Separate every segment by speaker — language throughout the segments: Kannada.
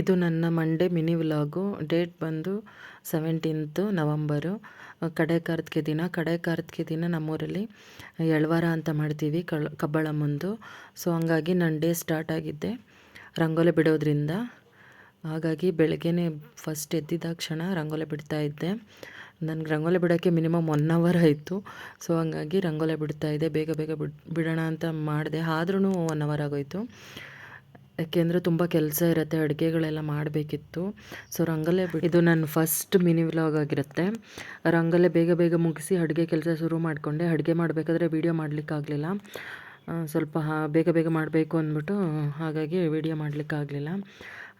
Speaker 1: ಇದು ನನ್ನ ಮಂಡೇ ಮಿನಿ ವ್ಲಾಗು ಡೇಟ್ ಬಂದು ಸೆವೆಂಟೀನ್ತು ನವಂಬರು ಕಡೆ ಕಾರ್ತಿಕೆ ದಿನ. ಕಡೆ ಕಾರ್ತಿಕೆ ದಿನ ನಮ್ಮೂರಲ್ಲಿ ಎಳ್ವಾರ ಅಂತ ಮಾಡ್ತೀವಿ ಕಳ್, ಕಬ್ಬಳ ಮುಂದು. ಸೊ ಹಂಗಾಗಿ ನನ್ನ ಡೇ ಸ್ಟಾರ್ಟ್ ಆಗಿದ್ದೆ. ರಂಗೋಲಿ ಬಿಡೋದ್ರಿಂದ. ಹಾಗಾಗಿ ಬೆಳಗ್ಗೆನೇ ಫಸ್ಟ್ ಎದ್ದಿದ್ದ ಕ್ಷಣ ರಂಗೋಲಿ ಬಿಡ್ತಾ ಇದ್ದೆ. ನನಗೆ ರಂಗೋಲಿ ಬಿಡೋಕ್ಕೆ ಮಿನಿಮಮ್ ಒನ್ ಅವರ್ ಆಯಿತು. ಸೊ ಹಂಗಾಗಿ ರಂಗೋಲಿ ಬಿಡ್ತಾ ಇದ್ದೆ. ಬೇಗ ಬೇಗ ಬಿಡ್, ಬಿಡೋಣ ಅಂತ ಮಾಡಿದೆ. ಆದ್ರೂ ಒನ್ ಅವರ್ ಆಗೋಯಿತು. ಯಾಕೆಂದರೆ ತುಂಬ ಕೆಲಸ ಇರುತ್ತೆ, ಅಡುಗೆಗಳೆಲ್ಲ ಮಾಡಬೇಕಿತ್ತು. ಸೊ ರಂಗಲೆ ಇದು ನನ್ನ ಫಸ್ಟ್ ಮಿನಿ ವ್ಲಾಗ್ ಆಗಿರುತ್ತೆ. ರಂಗಲೆ ಬೇಗ ಬೇಗ ಮುಗಿಸಿ ಅಡುಗೆ ಕೆಲಸ ಶುರು ಮಾಡಿಕೊಂಡೆ. ಅಡುಗೆ ಮಾಡಬೇಕಾದ್ರೆ ವೀಡಿಯೋ ಮಾಡಲಿಕ್ಕಾಗಲಿಲ್ಲ. ಸ್ವಲ್ಪ ಬೇಗ ಬೇಗ ಮಾಡಬೇಕು ಅಂದ್ಬಿಟ್ಟು, ಹಾಗಾಗಿ ವೀಡಿಯೋ ಮಾಡಲಿಕ್ಕಾಗಲಿಲ್ಲ.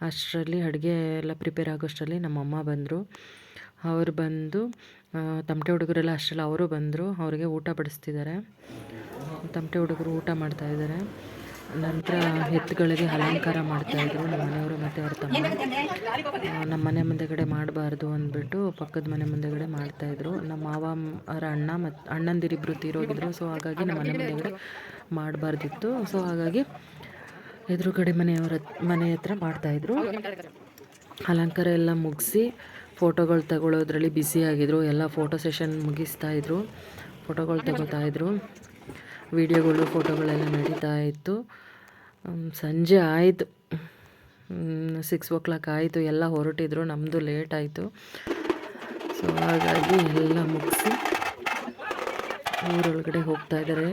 Speaker 1: ಅಷ್ಟರಲ್ಲಿ ಅಡುಗೆ ಎಲ್ಲ ಪ್ರಿಪೇರ್ ಆಗೋಷ್ಟರಲ್ಲಿ ನಮ್ಮಮ್ಮ ಬಂದರು. ಅವರು ಬಂದು ತಮಟೆ ಹುಡುಗರೆಲ್ಲ ಅಷ್ಟರಲ್ಲಿ ಅವರು ಬಂದರು. ಅವರಿಗೆ ಊಟ ಬಡಿಸ್ತಿದ್ದಾರೆ. ತಮಟೆ ಹುಡುಗರು ಊಟ ಮಾಡ್ತಾಯಿದ್ದಾರೆ ನಂತರ ಎತ್ತುಗಳಿಗೆ ಅಲಂಕಾರ ಮಾಡ್ತಾಯಿದ್ರು ನಮ್ಮ ಮನೆಯವರು ಮತ್ತು ಅವ್ರ ತಮ್ಮ. ನಮ್ಮ ಮನೆ ಮುಂದೆಗಡೆ ಮಾಡಬಾರ್ದು ಅಂದ್ಬಿಟ್ಟು ಪಕ್ಕದ ಮನೆ ಮುಂದೆಗಡೆ ಮಾಡ್ತಾಯಿದ್ರು ನಮ್ಮ ಮಾವ, ಅವರ ಅಣ್ಣ ಮತ್ತು ಅಣ್ಣಂದಿರಿಬ್ಬರು ತೀರೋಗಿದ್ರು ಸೊ ಹಾಗಾಗಿ ನಮ್ಮ ಮನೆ ಮುಂದೆಗಡೆ ಮಾಡಬಾರ್ದಿತ್ತು. ಸೊ ಹಾಗಾಗಿ ಎದುರುಗಡೆ ಮನೆಯವರ, ಮನೆ ಹತ್ರ ಮಾಡ್ತಾಯಿದ್ರು ಅಲಂಕಾರ ಎಲ್ಲ ಮುಗಿಸಿ ಫೋಟೋಗಳು ತಗೊಳ್ಳೋದ್ರಲ್ಲಿ ಬ್ಯುಸಿಯಾಗಿದ್ದರು ಎಲ್ಲ ಫೋಟೋ ಸೆಷನ್ ಮುಗಿಸ್ತಾಯಿದ್ರು ಫೋಟೋಗಳು ತಗೋತಾಯಿದ್ರು ವೀಡಿಯೋಗಳು, ಫೋಟೋಗಳೆಲ್ಲ ನಡೀತಾ ಇತ್ತು. ಸಂಜೆ ಆಯಿತು. ಸಿಕ್ಸ್ ಓ ಕ್ಲಾಕ್ ಆಯಿತು. ಎಲ್ಲ ಹೊರಟಿದ್ರು. ನಮ್ಮದು ಲೇಟ್ ಆಯಿತು. ಸೊ ಹಾಗಾಗಿ ಎಲ್ಲ ಮುಗಿಸಿ ಊರೊಳಗಡೆ ಹೋಗ್ತಾ ಇದ್ದಾರೆ.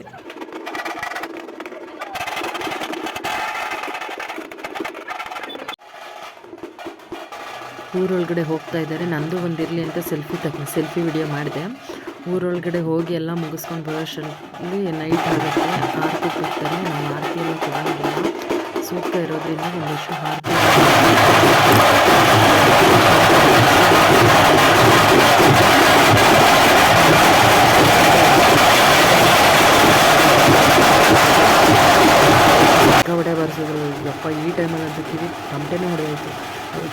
Speaker 1: ಊರೊಳಗಡೆ ಹೋಗ್ತಾ ಇದ್ದಾರೆ. ನಂದು ಒಂದಿರಲಿ ಅಂತ ಸೆಲ್ಫಿ ತಗೊ ಸೆಲ್ಫಿ ವಿಡಿಯೋ ಮಾಡಿದೆ. ಊರೊಳಗಡೆ ಹೋಗಿ ಎಲ್ಲ ಮುಗಿಸ್ಕೊಂಡು ಬರೋಷ್ಟರಲ್ಲಿ ನೈಟ್ ಆಗುತ್ತೆ. ಆರತಿ ಕೊಡ್ತಾರೆ. ನಾವು ಆರತಿ ಎಲ್ಲ ಕೊಡೋಂಗಿಲ್ಲ. ಸೂಕ್ತ ಇರೋದ್ರಿಂದ ಒಂದಷ್ಟು ಆರತಿ ಹೊಡೆ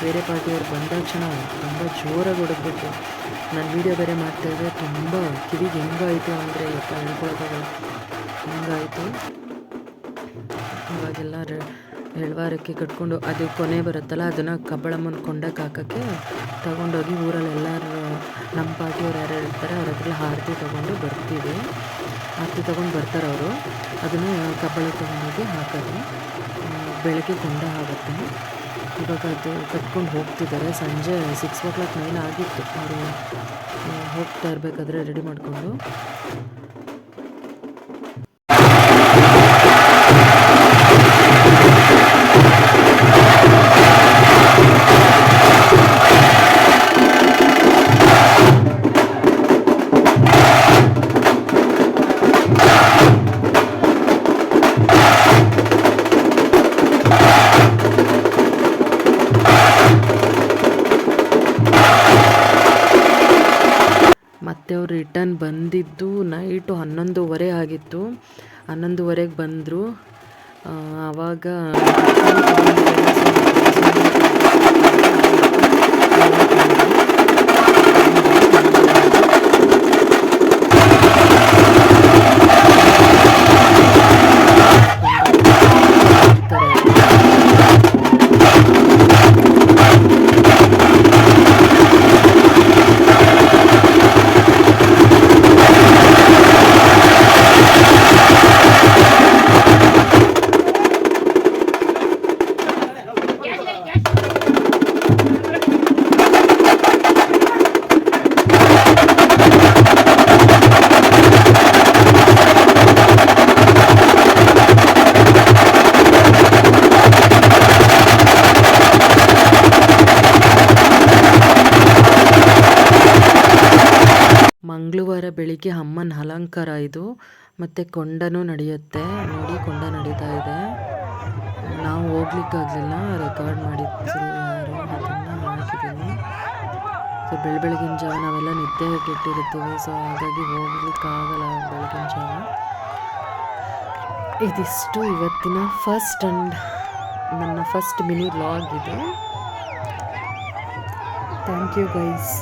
Speaker 1: ಬೇರೆ ಪಾರ್ಟಿಯವ್ರು ಬಂದ ಕ್ಷಣ ತುಂಬ ಜೋರಾಗಿ ಹೊಡೆದ್ಬಿಟ್ಟು ನಾನು ವೀಡಿಯೋ ಬೇರೆ ಮಾಡ್ತಾಯಿದ್ದೆ ತುಂಬ ಕಿವಿಗೆ ಹೆಂಗಾಯಿತು ಅಂದರೆ ಯಪ್ಪ ಹೇಳ್ಕೊಳಕ್ಕಾಗಲ್ಲ ಹೆಂಗಾಯಿತು. ಇವಾಗೆಲ್ಲ ಎಳ್ವಾರಕ್ಕೆ ಕಟ್ಕೊಂಡು ಅದು ಕೊನೆ ಬರುತ್ತಲ್ಲ, ಅದನ್ನು ಕಬ್ಬಳಮ್ಮನ ಕೊಂಡಕ್ಕೆ ಹಾಕೋಕ್ಕೆ ತಗೊಂಡೋಗಿ ಊರಲ್ಲಿ ಎಲ್ಲರೂ ನಮ್ಮ ಪಾರ್ಟಿಯವ್ರು ಯಾರು ಇರ್ತಾರೆ ಅವ್ರ ಹತ್ರ ಆರತಿ ತೊಗೊಂಡು ಬರ್ತೀವಿ. ಆರತಿ ತೊಗೊಂಡು ಬರ್ತಾರೆ ಅವರು. ಅದನ್ನು ಕಬ್ಬಳಕ್ಕೆ ತೊಗೊಂಡೋಗಿ ಹಾಕೋದು. ಬೆಳಗ್ಗೆ ಕೊಂಡ ಆಗುತ್ತೆ ಇವಾಗ ಅದು ಕಟ್ಕೊಂಡು ಹೋಗ್ತಿದ್ದಾರೆ. ಸಂಜೆ ಸಿಕ್ಸ್ ಓ ಕ್ಲಾಕ್ ನೈನ್ ಆಗಿತ್ತು. ಅವರು ಹೋಗ್ತಾ ಇರಬೇಕಾದ್ರೆ ರೆಡಿ ಮಾಡಿಕೊಂಡು. ಅವ್ರು ರಿಟರ್ನ್ ಬಂದಿದ್ದು ನೈಟು ಹನ್ನೊಂದುವರೆ ಆಗಿತ್ತು. ಹನ್ನೊಂದುವರೆಗೆ ಬಂದರು. ಆವಾಗ ಮಂಗಳವಾರ ಬೆಳಿಗ್ಗೆ ಅಮ್ಮನ ಅಲಂಕಾರ ಇದು. ಮತ್ತು ಕೊಂಡನೂ ನಡೆಯುತ್ತೆ. ನೋಡಿ, ಕೊಂಡ ನಡೀತಾ ಇದೆ. ನಾವು ಹೋಗ್ಲಿಕ್ಕಾಗಲಿಲ್ಲ. ರೆಕಾರ್ಡ್ ಮಾಡಿದ್ರು ಯಾರು ಅದನ್ನು ಹಾಕಿದ್ದೀನಿ. ಸೊ ಬೆಳ ಬೆಳಗಿನ ಜಾವ ನಾವೆಲ್ಲ ನಿದ್ದೆ ಕೆಟ್ಟಿರ್ತೀವಿ ಸೊ ಹಾಗಾಗಿ ಹೋಗ್ಲಿಕ್ಕಾಗಲ್ಲ ಬೆಳಗಿನ ಜಾವ. ಇದಿಷ್ಟು ಇವತ್ತಿನ ಫಸ್ಟ್ ಅಂಡ್ ನನ್ನ ಫಸ್ಟ್ ಮಿನಿ ವ್ಲಾಗ್ ಇದು. Thank you guys